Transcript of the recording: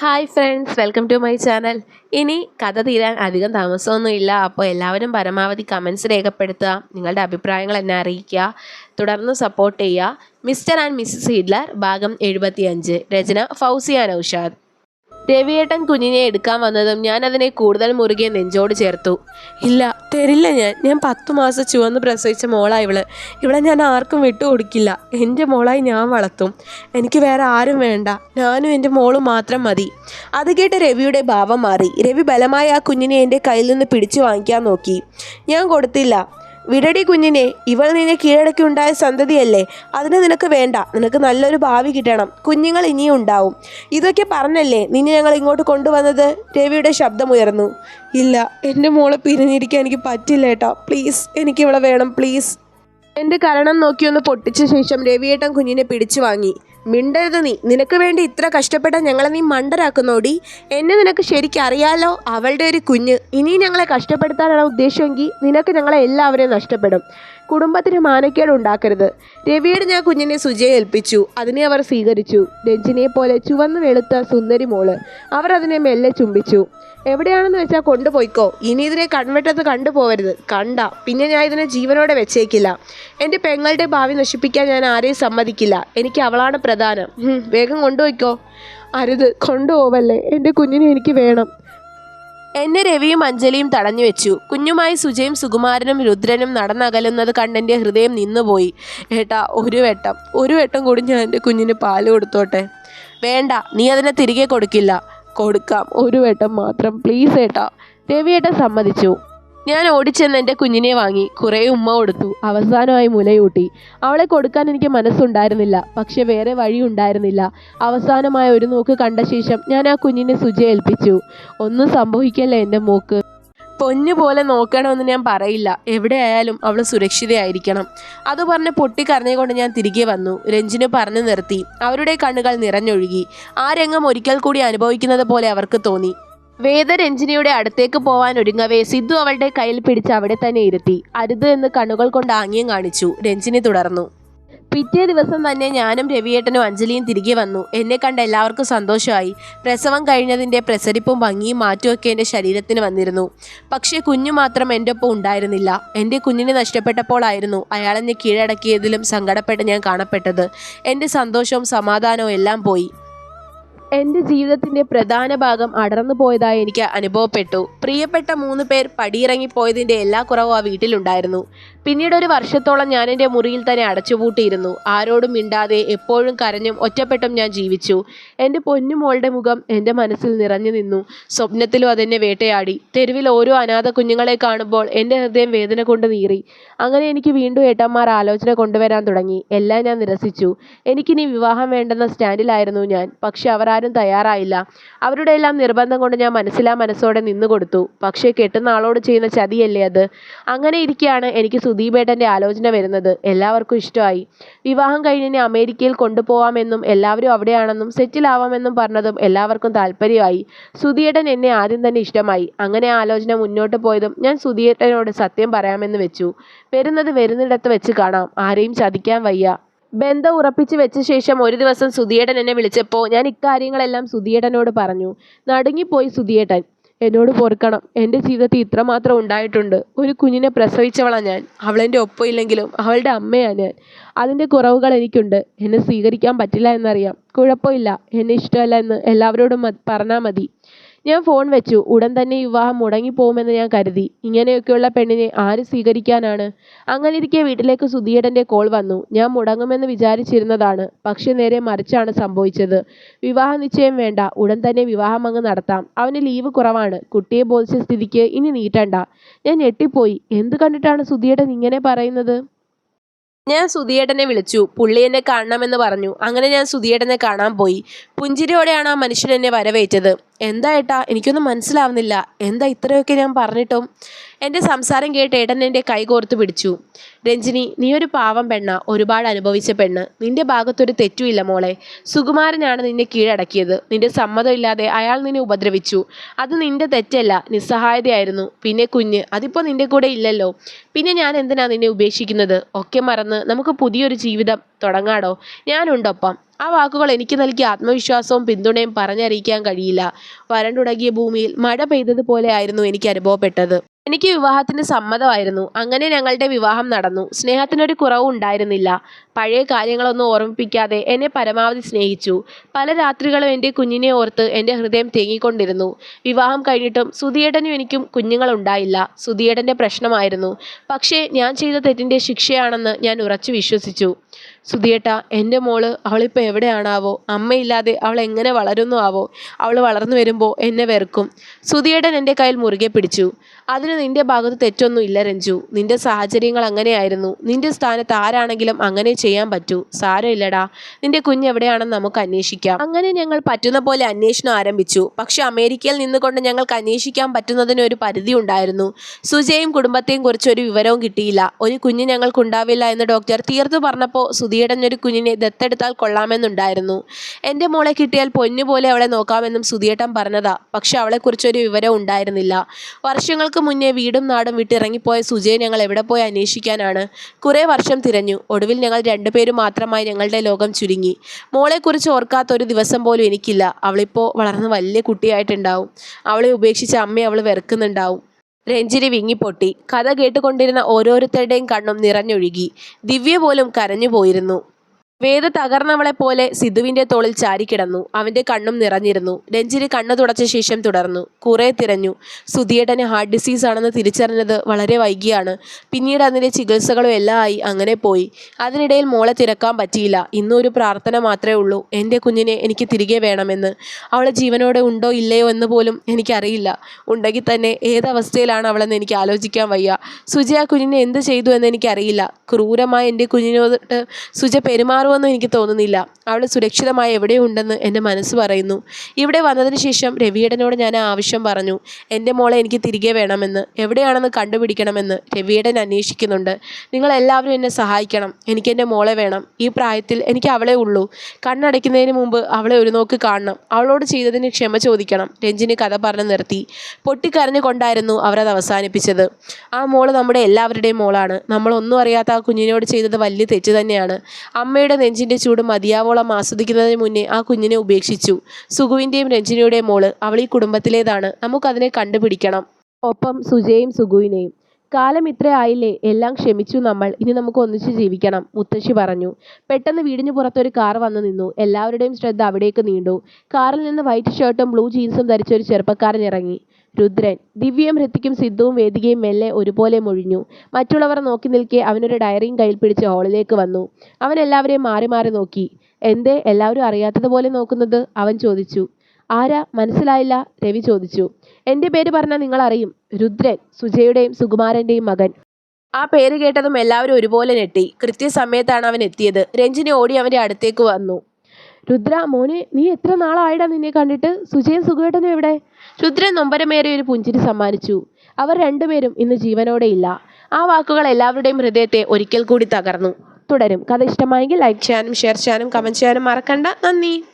Hi friends welcome to my channel ഇനി കഥ തീരാൻ അധികം താമസമൊന്നുമില്ല. അപ്പോൾ എല്ലാവരും പരമാവധി കമൻസ് രേഖപ്പെടുത്തുക. നിങ്ങളുടെ അഭിപ്രായങ്ങൾ എന്നെ അറിയിക്കുക. തുടർന്ന് സപ്പോർട്ട് ചെയ്യുക. മിസ്റ്റർ ആൻഡ് മിസ്സസ് ഹിഡ്ലർ ഭാഗം എഴുപത്തിയഞ്ച്. രചന ഫൗസിയ നൗഷാദ്. രവിയേട്ടൻ കുഞ്ഞിനെ എടുക്കാൻ വന്നതും ഞാൻ അതിനെ കൂടുതൽ മുറുകെ നെഞ്ചോട് ചേർത്തു. ഇല്ല തരില്ല ഞാൻ. ഞാൻ പത്തു മാസം ചുവന്ന് പ്രസവിച്ച മോളാ ഇവൾ. ഇവളെ ഞാൻ ആർക്കും വിട്ടുകൊടുക്കില്ല എന്റെ മോളായി ഞാൻ വളർത്തും. എനിക്ക് വേറെ ആരും വേണ്ട. ഞാനും എന്റെ മോളും മാത്രം മതി. അത് കേട്ട് രവിയുടെ ഭാവം മാറി. രവി ബലമായി ആ കുഞ്ഞിനെ എന്റെ കയ്യിൽ നിന്ന് പിടിച്ചു വാങ്ങിക്കാൻ നോക്കി. ഞാൻ കൊടുത്തില്ല. വിടടി കുഞ്ഞിനെ ഇവൾ നിന്നെ കീഴടക്കി ഉണ്ടായ സന്തതിയല്ലേ? അതിന് നിനക്ക് വേണ്ട. നിനക്ക് നല്ലൊരു ഭാവി കിട്ടണം. കുഞ്ഞുങ്ങൾ ഇനിയും ഉണ്ടാവും. ഇതൊക്കെ പറഞ്ഞല്ലേ നിന്നെ ഞങ്ങൾ ഇങ്ങോട്ട് കൊണ്ടുവന്നത്? രവിയുടെ ശബ്ദമുയർന്നു ഇല്ല എന്റെ മോളെ പിരിഞ്ഞിരിക്കാൻ എനിക്ക് പറ്റില്ല ഏട്ടാ. പ്ലീസ് എനിക്ക് ഇവളെ വേണം പ്ലീസ്. എന്റെ കരണം നോക്കിയൊന്ന് പൊട്ടിച്ച ശേഷം രവിയേട്ടൻ കുഞ്ഞിനെ പിടിച്ചു വാങ്ങി. മിണ്ടരുത് നീ. നിനക്ക് വേണ്ടി ഇത്ര കഷ്ടപ്പെട്ട ഞങ്ങളെ നീ മണ്ടരാക്കുന്നോടി. എന്നെ നിനക്ക് ശരിക്കും അറിയാലോ? അവളുടെ ഒരു കുഞ്ഞ്. ഇനി ഞങ്ങളെ കഷ്ടപ്പെടുത്താനാണ് ഉദ്ദേശമെങ്കിൽ നിനക്ക് ഞങ്ങളെ എല്ലാവരെയും നഷ്ടപ്പെടും. കുടുംബത്തിന് മാനക്കേട് ഉണ്ടാക്കരുത്. രവിയോട് ഞാൻ കുഞ്ഞിനെ സുജയെ ഏൽപ്പിച്ചു. അതിനെ അവർ സ്വീകരിച്ചു. രഞ്ജിനെ പോലെ ചുവന്ന് വെളുത്ത സുന്ദരി മോൾ അവർ അതിനെ മെല്ലെ ചുംബിച്ചു. എവിടെയാണെന്ന് വെച്ചാൽ കൊണ്ടുപോയിക്കോ. ഇനി ഇതിനെ കൺവെട്ടത്ത് കണ്ടുപോകരുത് കണ്ട. പിന്നെ ഞാൻ ഇതിനെ ജീവനോടെ വെച്ചേക്കില്ല. എന്റെ പെങ്ങളുടെ ഭാവി നശിപ്പിക്കാൻ ഞാൻ ആരെയും സമ്മതിക്കില്ല. എനിക്ക് അവളാണ് പ്രധാനം. വേഗം കൊണ്ടുപോയിക്കോ. അരുത് കൊണ്ടുപോവല്ലേ. എന്റെ കുഞ്ഞിനെ എനിക്ക് വേണം. എന്നെ രവിയും അഞ്ജലിയും തടഞ്ഞു വെച്ചു. കുഞ്ഞുമായി സുജയും സുകുമാരനും രുദ്രനും നടന്നകലുന്നത് കണ്ടെന്റെ ഹൃദയം നിന്നുപോയി. ഏട്ടാ ഒരു വെട്ടം. ഒരു വെട്ടം കൂടി ഞാൻ എന്റെ കുഞ്ഞിന് പാൽ കൊടുത്തോട്ടെ? വേണ്ട നീ അതിനെ തിരികെ കൊടുക്കില്ല. കൊടുക്കാം. ഒരു വട്ടം മാത്രം പ്ലീസ് ഏട്ടാ. രവിയേട്ടൻ സമ്മതിച്ചു. ഞാൻ ഓടിച്ചെന്ന് എന്റെ കുഞ്ഞിനെ വാങ്ങി. കുറേ ഉമ്മ കൊടുത്തു. അവസാനമായി മുലയൂട്ടി. അവളെ കൊടുക്കാൻ എനിക്ക് മനസ്സുണ്ടായിരുന്നില്ല. പക്ഷെ വേറെ വഴി ഉണ്ടായിരുന്നില്ല. അവസാനമായ ഒരു നോക്ക് കണ്ട ശേഷം ഞാൻ ആ കുഞ്ഞിനെ സുജ ഏൽപ്പിച്ചു. ഒന്നും സംഭവിക്കല്ലേ എന്റെ മോക്ക്? പൊന്നു പോലെ നോക്കണമെന്ന് ഞാൻ പറയില്ല. എവിടെയായാലും അവൾ സുരക്ഷിതയായിരിക്കണം. അത് പറഞ്ഞ് പൊട്ടിക്കരഞ്ഞുകൊണ്ട് ഞാൻ തിരികെ വന്നു. രഞ്ജിന് പറഞ്ഞു നിർത്തി. അവരുടെ കണ്ണുകൾ നിറഞ്ഞൊഴുകി. ആ രംഗം ഒരിക്കൽ കൂടി അനുഭവിക്കുന്നത് പോലെ അവർക്ക് തോന്നി. വേദ രഞ്ജിനിയുടെ അടുത്തേക്ക് പോവാൻ ഒരുങ്ങവേ സിദ്ധു അവളുടെ കയ്യിൽ പിടിച്ച് അവിടെ തന്നെ ഇരുത്തി. അരുത് എന്ന് കണ്ണുകൾ കൊണ്ട് ആംഗ്യം കാണിച്ചു. രഞ്ജിനി തുടർന്നു. പിറ്റേ ദിവസം തന്നെ ഞാനും രവിയേട്ടനും അഞ്ജലിയും തിരികെ വന്നു. എന്നെ കണ്ട എല്ലാവർക്കും സന്തോഷമായി. പ്രസവം കഴിഞ്ഞതിന്റെ പ്രസരിപ്പും ഭംഗിയും മാറ്റുമൊക്കെ എന്റെ ശരീരത്തിന് വന്നിരുന്നു. പക്ഷേ കുഞ്ഞു മാത്രം എന്റെ ഒപ്പം ഉണ്ടായിരുന്നില്ല. എന്റെ കുഞ്ഞിനെ നഷ്ടപ്പെട്ടപ്പോഴായിരുന്നു അയാളെന്നെ കീഴടക്കിയതിലും സങ്കടപ്പെട്ട് ഞാൻ കാണപ്പെട്ടത്. എന്റെ സന്തോഷവും സമാധാനവും എല്ലാം പോയി. എന്റെ ജീവിതത്തിന്റെ പ്രധാന ഭാഗം അടർന്നു പോയതായി എനിക്ക് അനുഭവപ്പെട്ടു. പ്രിയപ്പെട്ട മൂന്ന് പേർ പടിയിറങ്ങിപ്പോയതിന്റെ എല്ലാ കുറവും ആ വീട്ടിലുണ്ടായിരുന്നു. പിന്നീട് ഒരു വർഷത്തോളം ഞാൻ എന്റെ മുറിയിൽ തന്നെ അടച്ചുപൂട്ടിയിരുന്നു. ആരോടും മിണ്ടാതെ എപ്പോഴും കരഞ്ഞും ഒറ്റപ്പെട്ടും ഞാൻ ജീവിച്ചു. എന്റെ പൊന്നുമോളുടെ മുഖം എന്റെ മനസ്സിൽ നിറഞ്ഞു നിന്നു. സ്വപ്നത്തിലും അതെന്നെ വേട്ടയാടി. തെരുവിൽ ഓരോ അനാഥ കുഞ്ഞുങ്ങളെ കാണുമ്പോൾ എന്റെ ഹൃദയം വേദന കൊണ്ട് നീറി. അങ്ങനെ എനിക്ക് വീണ്ടും ഏട്ടന്മാർ ആലോചന കൊണ്ടുവരാൻ തുടങ്ങി. എല്ലാം ഞാൻ നിരസിച്ചു. എനിക്കിനി വിവാഹം വേണ്ടെന്ന സ്റ്റാൻഡിലായിരുന്നു ഞാൻ. പക്ഷെ അവരാരും തയ്യാറായില്ല. അവരുടെ എല്ലാം നിർബന്ധം കൊണ്ട് ഞാൻ മനസ്സിലാ മനസ്സോടെ നിന്നു കൊടുത്തു പക്ഷേ കെട്ടുന്ന ആളോട് ചെയ്യുന്ന ചതിയല്ലേ അത്? അങ്ങനെ ഇരിക്കെയാണ് എനിക്ക് സുദീപേട്ടന്റെ ആലോചന വരുന്നത് എല്ലാവർക്കും ഇഷ്ടമായി. വിവാഹം കഴിഞ്ഞിനെ അമേരിക്കയിൽ കൊണ്ടുപോകാമെന്നും എല്ലാവരും അവിടെയാണെന്നും സെറ്റിൽ ആവാമെന്നും പറഞ്ഞതും എല്ലാവർക്കും താല്പര്യമായി. സുധിയേട്ടൻ എന്നെ ആദ്യം തന്നെ ഇഷ്ടമായി. അങ്ങനെ ആലോചന മുന്നോട്ട് പോയതും ഞാൻ സുധിയേട്ടനോട് സത്യം പറയാമെന്ന് വെച്ചു. വരുന്നത് വരുന്നിടത്ത് വെച്ച് കാണാം. ആരെയും ചതിക്കാൻ വയ്യ. ബന്ധം ഉറപ്പിച്ച് വെച്ച ശേഷം ഒരു ദിവസം സുധിയേട്ടൻ എന്നെ വിളിച്ചപ്പോൾ ഞാൻ ഇക്കാര്യങ്ങളെല്ലാം സുധിയേട്ടനോട് പറഞ്ഞു. നടുങ്ങിപ്പോയി സുധിയേട്ടൻ എന്നോട് പൊറുക്കണം. എന്റെ ജീവിതത്തിൽ ഇത്രമാത്രം ഉണ്ടായിട്ടുണ്ട്. ഒരു കുഞ്ഞിനെ പ്രസവിച്ചവളാ ഞാൻ. അവളെന്റെ ഒപ്പം ഇല്ലെങ്കിലും അവളുടെ അമ്മയാണ് ഞാൻ. അതിന്റെ കുറവുകൾ എനിക്കുണ്ട്. എന്നെ സ്വീകരിക്കാൻ പറ്റില്ല എന്നറിയാം. കുഴപ്പമില്ല. എന്നെ ഇഷ്ടമല്ല എന്ന് എല്ലാവരോടും പറഞ്ഞാൽ മതി. ഞാൻ ഫോൺ വെച്ചു. ഉടൻ തന്നെ വിവാഹം മുടങ്ങിപ്പോകുമെന്ന് ഞാൻ കരുതി. ഇങ്ങനെയൊക്കെയുള്ള പെണ്ണിനെ ആര് സ്വീകരിക്കാനാണ്? അങ്ങനെ ഇരിക്കെ വീട്ടിലേക്ക് സുധിയേട്ടന്റെ കോൾ വന്നു. ഞാൻ മുടങ്ങുമെന്ന് വിചാരിച്ചിരുന്നതാണ്. പക്ഷെ നേരെ മറിച്ചാണ് സംഭവിച്ചത്. വിവാഹ നിശ്ചയം വേണ്ട. ഉടൻ തന്നെ വിവാഹം അങ്ങ് നടത്താം. അവന് ലീവ് കുറവാണ്. കുട്ടിയെ ബോധിച്ച സ്ഥിതിക്ക് ഇനി നീട്ടണ്ട. ഞാൻ ഞെട്ടിപ്പോയി. എന്ത് കണ്ടിട്ടാണ് സുധിയേട്ടൻ ഇങ്ങനെ പറയുന്നത്? ഞാൻ സുധിയേട്ടനെ വിളിച്ചു. പുള്ളി എന്നെ കാണണമെന്ന് പറഞ്ഞു. അങ്ങനെ ഞാൻ സുധിയേട്ടനെ കാണാൻ പോയി. പുഞ്ചിരിയോടെയാണ് ആ മനുഷ്യൻ എന്നെ വരവേറ്റത്. എന്താ ഏട്ടാ എനിക്കൊന്നും മനസ്സിലാവുന്നില്ല. എന്താ ഇത്രയൊക്കെ ഞാൻ പറഞ്ഞിട്ടും? എന്റെ സംസാരം കേട്ട് ഏട്ടൻ എന്റെ കൈ കോർത്ത് പിടിച്ചു. രഞ്ജിനി നീ ഒരു പാവം പെണ്ണ. ഒരുപാട് അനുഭവിച്ച പെണ്ണ്. നിന്റെ ഭാഗത്തൊരു തെറ്റുമില്ല മോളെ. സുകുമാരനാണ് നിന്നെ കീഴടക്കിയത്. നിന്റെ സമ്മതമില്ലാതെ അയാൾ നിന്നെ ഉപദ്രവിച്ചു. അത് നിന്റെ തെറ്റല്ല. നിസ്സഹായതയായിരുന്നു. പിന്നെ കുഞ്ഞ് അതിപ്പോൾ നിന്റെ കൂടെ ഇല്ലല്ലോ. പിന്നെ ഞാൻ എന്തിനാ നിന്നെ ഉപേക്ഷിക്കുന്നത്? ഒക്കെ മറന്ന് നമുക്ക് പുതിയൊരു ജീവിതം തുടങ്ങാടോ? ഞാനുണ്ടൊപ്പം. ആ വാക്കുകൾ എനിക്ക് നൽകിയ ആത്മവിശ്വാസവും പിന്തുണയും പറഞ്ഞറിയിക്കാൻ കഴിയില്ല. വരണ്ടുടങ്ങിയ ഭൂമിയിൽ മഴ പെയ്തതുപോലെ ആയിരുന്നു എനിക്ക് അനുഭവപ്പെട്ടത്. എനിക്ക് വിവാഹത്തിന് സമ്മതമായിരുന്നു. അങ്ങനെ ഞങ്ങളുടെ വിവാഹം നടന്നു. സ്നേഹത്തിനൊരു കുറവും ഉണ്ടായിരുന്നില്ല. പഴയ കാര്യങ്ങളൊന്നും ഓർമ്മിപ്പിക്കാതെ എന്നെ പരമാവധി സ്നേഹിച്ചു. പല രാത്രികളും എന്റെ കുഞ്ഞിനെ ഓർത്ത് എന്റെ ഹൃദയം തേങ്ങിക്കൊണ്ടിരുന്നു. വിവാഹം കഴിഞ്ഞിട്ടും സുധിയേട്ടനും എനിക്കും കുഞ്ഞുങ്ങളുണ്ടായില്ല. സുധിയേട്ടന്റെ പ്രശ്നമായിരുന്നു. പക്ഷേ ഞാൻ ചെയ്ത തെറ്റിന്റെ ശിക്ഷയാണെന്ന് ഞാൻ ഉറച്ചു വിശ്വസിച്ചു. സുധിയേട്ട എന്റെ മോൾ അവളിപ്പോൾ എവിടെയാണാവോ? അമ്മയില്ലാതെ അവൾ എങ്ങനെ വളരുന്നു ആവോ അവൾ വളർന്നു വരുമ്പോൾ എന്നെ വെറുക്കും. സുധിയേട്ടൻ എന്റെ കയ്യിൽ മുറുകെ പിടിച്ചു. അതിന് നിന്റെ ഭാഗത്ത് തെറ്റൊന്നും ഇല്ല രഞ്ജു. നിന്റെ സാഹചര്യങ്ങൾ അങ്ങനെയായിരുന്നു. നിന്റെ സ്ഥാനത്ത് ആരാണെങ്കിലും അങ്ങനെ ചെയ്യാൻ പറ്റൂ. സാരമില്ലടാ. നിന്റെ കുഞ്ഞ് എവിടെയാണെന്ന് നമുക്ക് അന്വേഷിക്കാം. അങ്ങനെ ഞങ്ങൾ പറ്റുന്ന പോലെ അന്വേഷണം ആരംഭിച്ചു. പക്ഷെ അമേരിക്കയിൽ നിന്നുകൊണ്ട് ഞങ്ങൾക്ക് അന്വേഷിക്കാൻ പറ്റുന്നതിന് ഒരു പരിധി ഉണ്ടായിരുന്നു. സുജയും കുടുംബത്തെയും കുറിച്ച് ഒരു വിവരവും കിട്ടിയില്ല. ഒരു കുഞ്ഞ് ഞങ്ങൾക്ക് ഉണ്ടാവില്ല എന്ന് ഡോക്ടർ തീർത്തു പറഞ്ഞപ്പോൾ സുധിയേടൻ ഒരു കുഞ്ഞിനെ ദത്തെടുത്താൽ കൊള്ളാമെന്നുണ്ടായിരുന്നു. എന്റെ മോളെ കിട്ടിയാൽ പൊന്നുപോലെ അവളെ നോക്കാമെന്നും സുധിയേട്ടൻ പറഞ്ഞതാ. പക്ഷെ അവളെക്കുറിച്ചൊരു വിവരം ഉണ്ടായിരുന്നില്ല. വർഷങ്ങൾക്ക് മുന്നേ വീടും നാടും വിട്ടിറങ്ങിപ്പോയ സുജയെ ഞങ്ങൾ എവിടെ പോയി അന്വേഷിക്കാനാണ്? കുറേ വർഷം തിരഞ്ഞു. ഒടുവിൽ ഞങ്ങൾ രണ്ടുപേരും മാത്രമായി ഞങ്ങളുടെ ലോകം ചുരുങ്ങി. മോളെക്കുറിച്ച് ഓർക്കാത്ത ഒരു ദിവസം പോലും എനിക്കില്ല. അവളിപ്പോൾ വളർന്ന് വലിയ കുട്ടിയായിട്ടുണ്ടാവും. അവളെ ഉപേക്ഷിച്ച് അമ്മയെ അവൾ വെറുക്കുന്നുണ്ടാവും. രഞ്ജിനി വിങ്ങിപ്പൊട്ടി. കഥ കേട്ടുകൊണ്ടിരുന്ന ഓരോരുത്തരുടെയും കണ്ണും നിറഞ്ഞൊഴുകി. ദിവ്യ പോലും കരഞ്ഞു പോയിരുന്നു വേദ തകർന്നവളെ പോലെ സിധുവിന്റെ തോളിൽ ചാരിക്കിടന്നു അവന്റെ കണ്ണും നിറഞ്ഞിരുന്നു. രഞ്ജിരി കണ്ണു തുടച്ച ശേഷം തുടർന്നു. കുറെ തിരഞ്ഞു. സുധിയേട്ടന് ഹാർട്ട് ഡിസീസ് ആണെന്ന് തിരിച്ചറിഞ്ഞത് വളരെ വൈകിയാണ്. പിന്നീട് അതിന്റെ ചികിത്സകളും എല്ലാം ആയി അങ്ങനെ പോയി. അതിനിടയിൽ മോളെ തിരക്കാൻ പറ്റിയില്ല. ഇന്നൊരു പ്രാർത്ഥന മാത്രമേ ഉള്ളൂ. എന്റെ കുഞ്ഞിനെ എനിക്ക് തിരികെ വേണമെന്ന്. അവളെ ജീവനോടെ ഉണ്ടോ ഇല്ലയോ എന്ന് പോലും എനിക്കറിയില്ല. ഉണ്ടെങ്കിൽ തന്നെ ഏതവസ്ഥയിലാണ് അവളെന്ന് എനിക്ക് ആലോചിക്കാൻ വയ്യ. സുജ ആ കുഞ്ഞിനെ എന്ത് ചെയ്തു എന്ന് എനിക്കറിയില്ല. ക്രൂരമായ എന്റെ കുഞ്ഞിനോട് സുജ പെരുമാറുമെന്നും എനിക്ക് തോന്നുന്നില്ല. അവൾ സുരക്ഷിതമായി എവിടെയുണ്ടെന്ന് എന്റെ മനസ്സ് പറയുന്നു. ഇവിടെ വന്നതിന് ശേഷം രവിയേടനോട് ഞാൻ ആവശ്യം പറഞ്ഞു. എന്റെ മോളെ എനിക്ക് തിരികെ വേണമെന്ന്. എവിടെയാണെന്ന് കണ്ടുപിടിക്കണമെന്ന് രവിയേടൻ അന്വേഷിക്കുന്നുണ്ട്. നിങ്ങളെല്ലാവരും എന്നെ സഹായിക്കണം. എനിക്ക് എന്റെ മോളെ വേണം. ഈ പ്രായത്തിൽ എനിക്ക് അവളെ ഉള്ളൂ. കണ്ണടയ്ക്കുന്നതിന് മുമ്പ് അവളെ ഒരു നോക്ക് കാണണം. അവളോട് ചെയ്തതിന് ക്ഷമ ചോദിക്കണം. രഞ്ജിന് കഥ പറഞ്ഞു നിർത്തി. പൊട്ടിക്കരഞ്ഞുകൊണ്ടായിരുന്നു അവരത് അവസാനിപ്പിച്ചത്. ആ മോൾ നമ്മുടെ എല്ലാവരുടെയും മോളാണ്. നമ്മളൊന്നും അറിയാത്ത ആ കുഞ്ഞിനോട് ചെയ്തത് വലിയ തെറ്റ് തന്നെയാണ്. അമ്മയുടെ നെഞ്ചിന്റെ ചൂട് മതിയാവോളം ആസ്വദിക്കുന്നതിന് മുന്നേ ആ കുഞ്ഞിനെ ഉപേക്ഷിച്ചു. സുഗുവിന്റെയും രഞ്ജിനിയുടെയും മോൾ അവൾ ഈ കുടുംബത്തിലേതാണ്. നമുക്കതിനെ കണ്ടുപിടിക്കണം. ഒപ്പം സുജയും സുഗുവിനെയും. കാലം ഇത്ര ആയില്ലേ? എല്ലാം ക്ഷമിച്ചു നമ്മൾ. ഇനി നമുക്ക് ഒന്നിച്ച് ജീവിക്കണം. മുത്തശ്ശി പറഞ്ഞു. പെട്ടെന്ന് വീടിന് പുറത്തൊരു കാർ വന്നു നിന്നു. എല്ലാവരുടെയും ശ്രദ്ധ അവിടേക്ക് നീണ്ടു. കാറിൽ നിന്ന് വൈറ്റ് ഷർട്ടും ബ്ലൂ ജീൻസും ധരിച്ച ഒരു ചെറുപ്പക്കാരൻ ഇറങ്ങി. രുദ്രൻ. ദിവ്യയും ഹൃത്തിക്കും സിദ്ധുവും വേദികയും മെല്ലെ ഒരുപോലെ മൊഴിഞ്ഞു. മറ്റുള്ളവർ നോക്കി നിൽക്കെ അവനൊരു ഡയറിയും കയ്യിൽ പിടിച്ച് ഹാളിലേക്ക് വന്നു. അവൻ എല്ലാവരെയും മാറി മാറി നോക്കി. എന്തേ എല്ലാവരും അറിയാത്തതുപോലെ നോക്കുന്നത്? അവൻ ചോദിച്ചു. ആരാ? മനസ്സിലായില്ല രവി ചോദിച്ചു. എന്റെ പേര് പറഞ്ഞാൽ നിങ്ങൾ അറിയും. രുദ്രൻ സുജയുടെയും സുകുമാരന്റെയും മകൻ. ആ പേര് കേട്ടതും എല്ലാവരും ഒരുപോലെ ഞെട്ടി. കൃത്യസമയത്താണ് അവൻ എത്തിയത്. രഞ്ജിനി ഓടി അവന്റെ അടുത്തേക്ക് വന്നു. രുദ്ര മോനെ നീ എത്ര നാളായിടാ നിന്നെ കണ്ടിട്ട്? സുജയും സുഖേട്ടനും എവിടെ രുദ്രൻ നൊമ്പരമേറെ ഒരു പുഞ്ചിരി സമ്മാനിച്ചു. അവർ രണ്ടുപേരും ഇന്ന് ജീവനോടെ ഇല്ല. ആ വാക്കുകൾ എല്ലാവരുടെയും ഹൃദയത്തെ ഒരിക്കൽ കൂടി തകർന്നു. തുടരും. കഥ ഇഷ്ടമായെങ്കിൽ ലൈക്ക് ചെയ്യാനും ഷെയർ ചെയ്യാനും കമന്റ് ചെയ്യാനും മറക്കണ്ട. നന്ദി.